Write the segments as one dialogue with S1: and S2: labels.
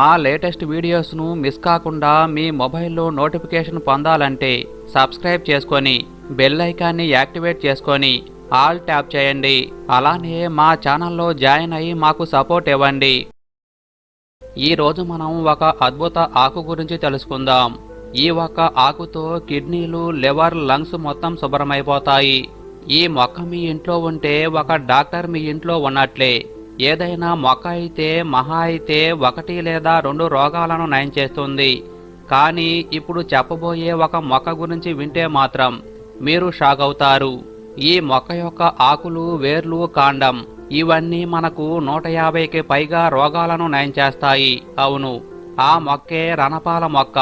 S1: మా latest వీడియోస్ను miss కాకుండా మీ మొబైల్లో నోటిఫికేషన్ పొందాలంటే సబ్స్క్రైబ్ చేసుకొని బెల్ ఐకాన్ని యాక్టివేట్ చేసుకొని ఆల్ ట్యాప్ చేయండి. అలానే మా ఛానల్లో జాయిన్ అయ్యి మాకు సపోర్ట్ ఇవ్వండి. ఈ రోజు మనం ఒక అద్భుత ఆకు గురించి తెలుసుకుందాం. ఈ ఒక్క ఆకుతో కిడ్నీలు లివర్ లంగ్స్ మొత్తం శుభ్రమైపోతాయి. ఈ మొక్క మీ ఇంట్లో ఉంటే ఒక డాక్టర్ మీ ఇంట్లో ఉన్నట్లే. ఏదైనా మొక్క అయితే మహా అయితే ఒకటి లేదా రెండు రోగాలను నయం చేస్తుంది. కానీ ఇప్పుడు చెప్పబోయే ఒక మొక్క గురించి వింటే మాత్రం మీరు షాక్ అవుతారు ఈ మొక్క యొక్క ఆకులు వేర్లు కాండం ఇవన్నీ మనకు నూట యాభైకి పైగా రోగాలను నయం చేస్తాయి. అవును ఆ మొక్కే రణపాల మొక్క.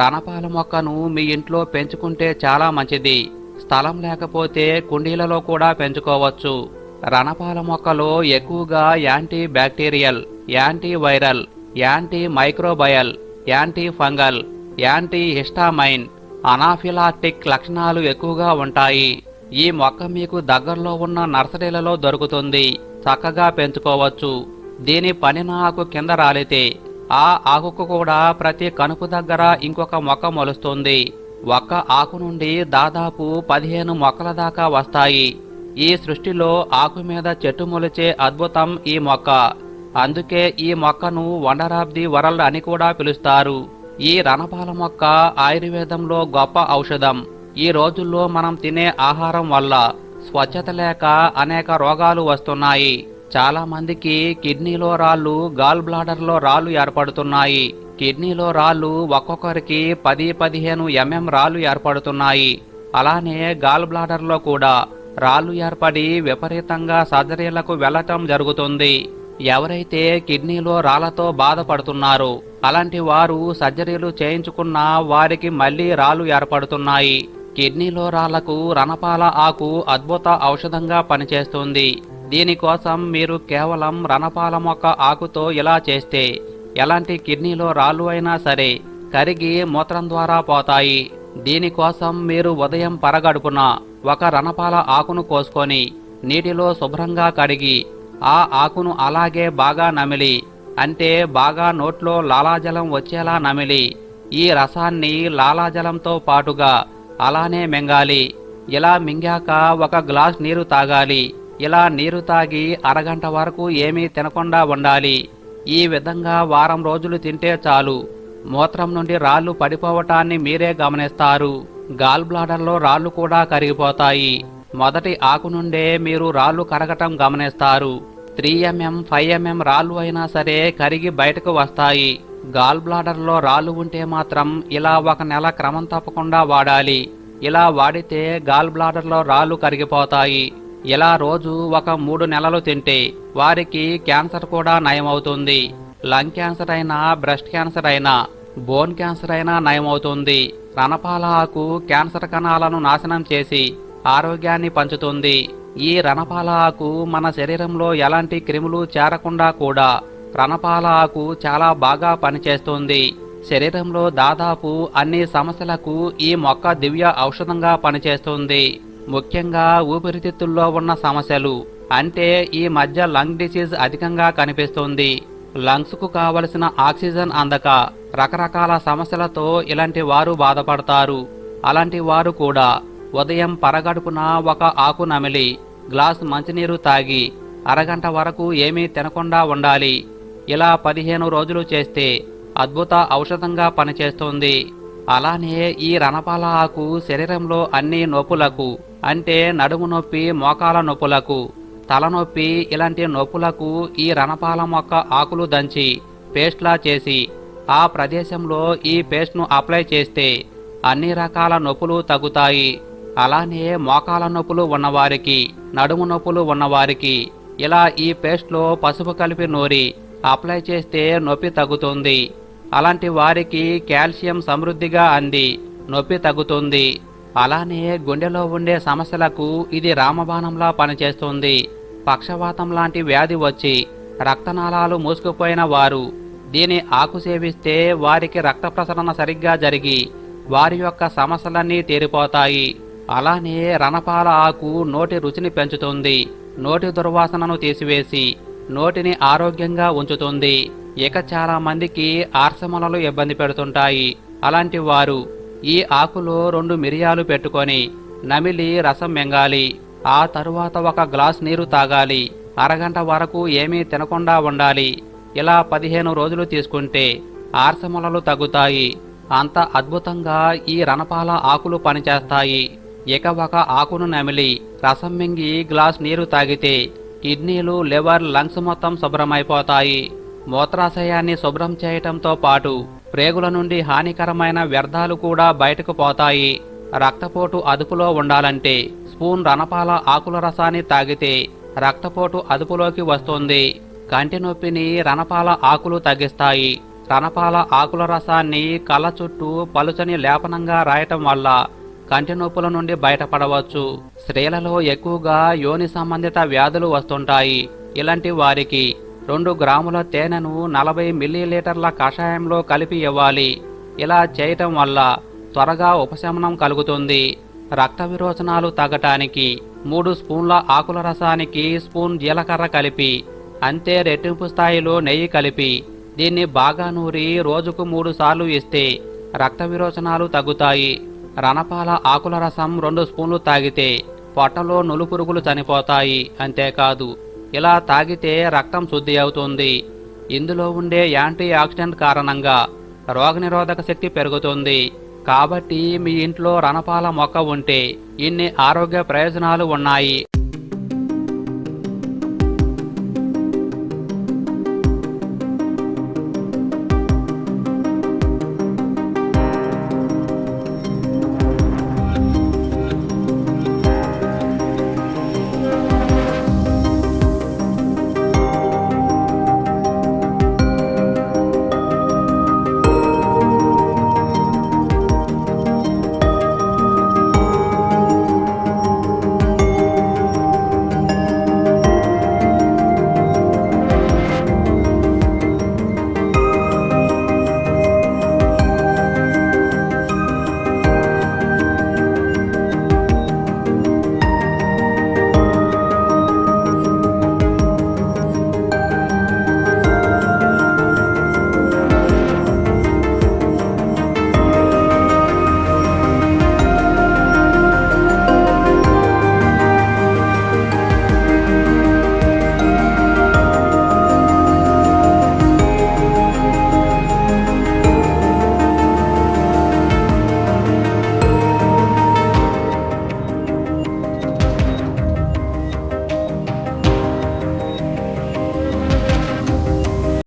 S1: రణపాల మొక్కను మీ ఇంట్లో పెంచుకుంటే చాలా మంచిది. స్థలం లేకపోతే కుండీలలో కూడా పెంచుకోవచ్చు. రణపాల మొక్కలో ఎక్కువగా antibacterial antiviral antimicrobial antifungal antihistamine anaphylactic లక్షణాలు ఎక్కువగా ఉంటాయి. ఈ మొక్క మీకు దగ్గరలో ఉన్న నర్సరీలలో దొరుకుతుంది. చక్కగా పెంచుకోవచ్చు. దీని పని నాకు కింద రాలితే ఆ ఆకుకు కూడా ప్రతి కనుపు దగ్గర ఇంకొక మొక్క మొలుస్తుంది. ఒక్క ఆకు నుండి దాదాపు పదిహేను మొక్కల దాకా వస్తాయి. ఈ సృష్టిలో ఆకు మీద చెట్టు మొలిచే అద్భుతం ఈ మొక్క. అందుకే ఈ మొక్కను వండర్ ఆఫ్ ది వరల్డ్ అని కూడా పిలుస్తారు. ఈ రణపాల మొక్క ఆయుర్వేదంలో గొప్ప ఔషధం. ఈ రోజుల్లో మనం తినే ఆహారం వల్ల స్వచ్ఛత లేక అనేక రోగాలు వస్తున్నాయి. చాలా మందికి కిడ్నీలో రాళ్ళు గాల్ బ్లాడర్లో రాళ్ళు ఏర్పడుతున్నాయి. కిడ్నీలో రాళ్ళు ఒక్కొక్కరికి పది పదిహేను ఎంఎం రాళ్ళు ఏర్పడుతున్నాయి. అలానే గాల్ బ్లాడర్లో కూడా రాళ్ళు ఏర్పడి విపరీతంగా సర్జరీలకు వెళ్ళటం జరుగుతుంది. ఎవరైతే కిడ్నీలో రాళ్ళతో బాధపడుతున్నారు అలాంటి వారు సర్జరీలు చేయించుకున్నా వారికి మళ్ళీ రాళ్ళు ఏర్పడుతున్నాయి. కిడ్నీలో రాళ్ళకు రణపాల ఆకు అద్భుత ఔషధంగా పనిచేస్తుంది. దీనికోసం మీరు కేవలం రణపాల మొక్క ఆకుతో ఇలా చేస్తే ఎలాంటి కిడ్నీలో రాళ్ళు అయినా సరే కరిగి మూత్రం ద్వారా పోతాయి. దీనికోసం మీరు ఉదయం పరగడుపున ఒక రణపాల ఆకును కోసుకొని నీటిలో శుభ్రంగా కడిగి ఆ ఆకును అలాగే బాగా నమిలి అంటే బాగా నోట్లో లాలాజలం వచ్చేలా నమిలి ఈ రసాన్ని లాలాజలంతో పాటుగా అలానే మింగాలి. ఇలా మింగాక ఒక గ్లాస్ నీరు తాగాలి. ఇలా నీరు తాగి అరగంట వరకు ఏమీ తినకుండా ఉండాలి. ఈ విధంగా వారం రోజులు తింటే చాలు. మూత్రం నుండి రాళ్ళు పడిపోవటాన్ని మీరే గమనిస్తారు. గాల్ బ్లాడర్లో రాళ్ళు కూడా కరిగిపోతాయి. మొదటి ఆకు నుండే మీరు రాళ్ళు కరగటం గమనిస్తారు. త్రీ ఎంఎం ఫైవ్ ఎంఎం రాళ్ళు అయినా సరే కరిగి బయటకు వస్తాయి. గాల్ బ్లాడర్లో రాళ్ళు ఉంటే మాత్రం ఇలా ఒక నెల క్రమం తప్పకుండా వాడాలి. ఇలా వాడితే గాల్ బ్లాడర్లో రాళ్ళు కరిగిపోతాయి. ఇలా రోజు ఒక మూడు నెలలు తింటే వారికి క్యాన్సర్ కూడా నయమవుతుంది. లంగ్ క్యాన్సర్ అయినా బ్రెస్ట్ క్యాన్సర్ అయినా బోన్ క్యాన్సర్ అయినా నయమవుతుంది. రణపాల ఆకు క్యాన్సర్ కణాలను నాశనం చేసి ఆరోగ్యాన్ని పంచుతుంది. ఈ రణపాల ఆకు మన శరీరంలో ఎలాంటి క్రిములు చేరకుండా కూడా రణపాల ఆకు చాలా బాగా పనిచేస్తుంది. శరీరంలో దాదాపు అన్ని సమస్యలకు ఈ మొక్క దివ్య ఔషధంగా పనిచేస్తుంది. ముఖ్యంగా ఊపిరితిత్తుల్లో ఉన్న సమస్యలు అంటే ఈ మధ్య లంగ్ డిసీజ్ అధికంగా కనిపిస్తుంది. లంగ్స్కు కావలసిన ఆక్సిజన్ అందక రకరకాల సమస్యలతో ఇలాంటి వారు బాధపడతారు. అలాంటి వారు కూడా ఉదయం పరగడుపున ఒక ఆకు నమిలి గ్లాస్ మంచినీరు తాగి అరగంట వరకు ఏమీ తినకుండా ఉండాలి. ఇలా పదిహేను రోజులు చేస్తే అద్భుత ఔషధంగా పనిచేస్తుంది. అలానే ఈ రణపాల ఆకు శరీరంలో అన్ని నొప్పులకు అంటే నడుము నొప్పి మోకాల నొప్పులకు తలనొప్పి ఇలాంటి నొప్పులకు ఈ రణపాల మొక్క ఆకులు దంచి పేస్ట్లా చేసి ఆ ప్రదేశంలో ఈ పేస్ట్ను అప్లై చేస్తే అన్ని రకాల నొప్పులు తగ్గుతాయి. అలానే మోకాల నొప్పులు ఉన్నవారికి నడుము నొప్పులు ఉన్నవారికి ఇలా ఈ పేస్ట్లో పసుపు కలిపి నూరి అప్లై చేస్తే నొప్పి తగ్గుతుంది. అలాంటి వారికి కాల్షియం సమృద్ధిగా అంది నొప్పి తగ్గుతుంది. అలానే గుండెలో ఉండే సమస్యలకు ఇది రామబాణంలా పనిచేస్తుంది. పక్షవాతం లాంటి వ్యాధి వచ్చి రక్తనాళాలు మూసుకుపోయిన వారు దీని ఆకు సేవిస్తే వారికి రక్త ప్రసరణ సరిగ్గా జరిగి వారి యొక్క సమస్యలన్నీ తీరిపోతాయి. అలానే రణపాల ఆకు నోటి రుచిని పెంచుతుంది నోటి దుర్వాసనను తీసివేసి నోటిని ఆరోగ్యంగా ఉంచుతుంది. ఇక చాలా మందికి ఆర్సమలలు ఇబ్బంది పెడుతుంటాయి. అలాంటి వారు ఈ ఆకులో రెండు మిరియాలు పెట్టుకొని నమిలి రసం మింగాలి. ఆ తరువాత ఒక గ్లాస్ నీరు తాగాలి. అరగంట వరకు ఏమీ తినకుండా ఉండాలి. ఇలా పదిహేను రోజులు తీసుకుంటే ఆర్సమలలు తగ్గుతాయి. అంత అద్భుతంగా ఈ రణపాల ఆకులు పనిచేస్తాయి. ఇక ఒక ఆకును నమిలి రసం మింగి గ్లాస్ నీరు తాగితే కిడ్నీలు లివర్ లంగ్స్ మొత్తం శుభ్రమైపోతాయి. మూత్రాశయాన్ని శుభ్రం చేయటంతో పాటు ప్రేగుల నుండి హానికరమైన వ్యర్థాలు కూడా బయటకు పోతాయి. రక్తపోటు అదుపులో ఉండాలంటే స్పూన్ రణపాల ఆకుల రసాన్ని తాగితే రక్తపోటు అదుపులోకి వస్తుంది. కంటి నొప్పిని రణపాల ఆకులు తగ్గిస్తాయి. రణపాల ఆకుల రసాన్ని కళ్ళ చుట్టూ పలుచని లేపనంగా రాయటం వల్ల కంటి నొప్పుల నుండి బయటపడవచ్చు. స్త్రీలలో ఎక్కువగా యోని సంబంధిత వ్యాధులు వస్తుంటాయి. ఇలాంటి వారికి రెండు గ్రాముల తేనెను నలభై మిల్లీలీటర్ల కషాయంలో కలిపి ఇవ్వాలి. ఇలా చేయటం వల్ల త్వరగా ఉపశమనం కలుగుతుంది. రక్త విరోచనాలు తగ్గటానికి మూడు స్పూన్ల ఆకుల రసానికి స్పూన్ జీలకర్ర కలిపి అంతే రెట్టింపు స్థాయిలో నెయ్యి కలిపి దీన్ని బాగా నూరి రోజుకు మూడు సార్లు ఇస్తే రక్త విరోచనాలు తగ్గుతాయి. రణపాల ఆకుల రసం రెండు స్పూన్లు తాగితే పొట్టలో నులుపురుగులు చనిపోతాయి అంతేకాదు. ఇలా తాగితే రక్తం శుద్ధి అవుతుంది. ఇందులో ఉండే యాంటీ ఆక్సిడెంట్ కారణంగా రోగనిరోధక శక్తి పెరుగుతుంది. కాబట్టి మీ ఇంట్లో రణపాల మొక్క ఉంటే ఇన్ని ఆరోగ్య ప్రయోజనాలు ఉన్నాయి.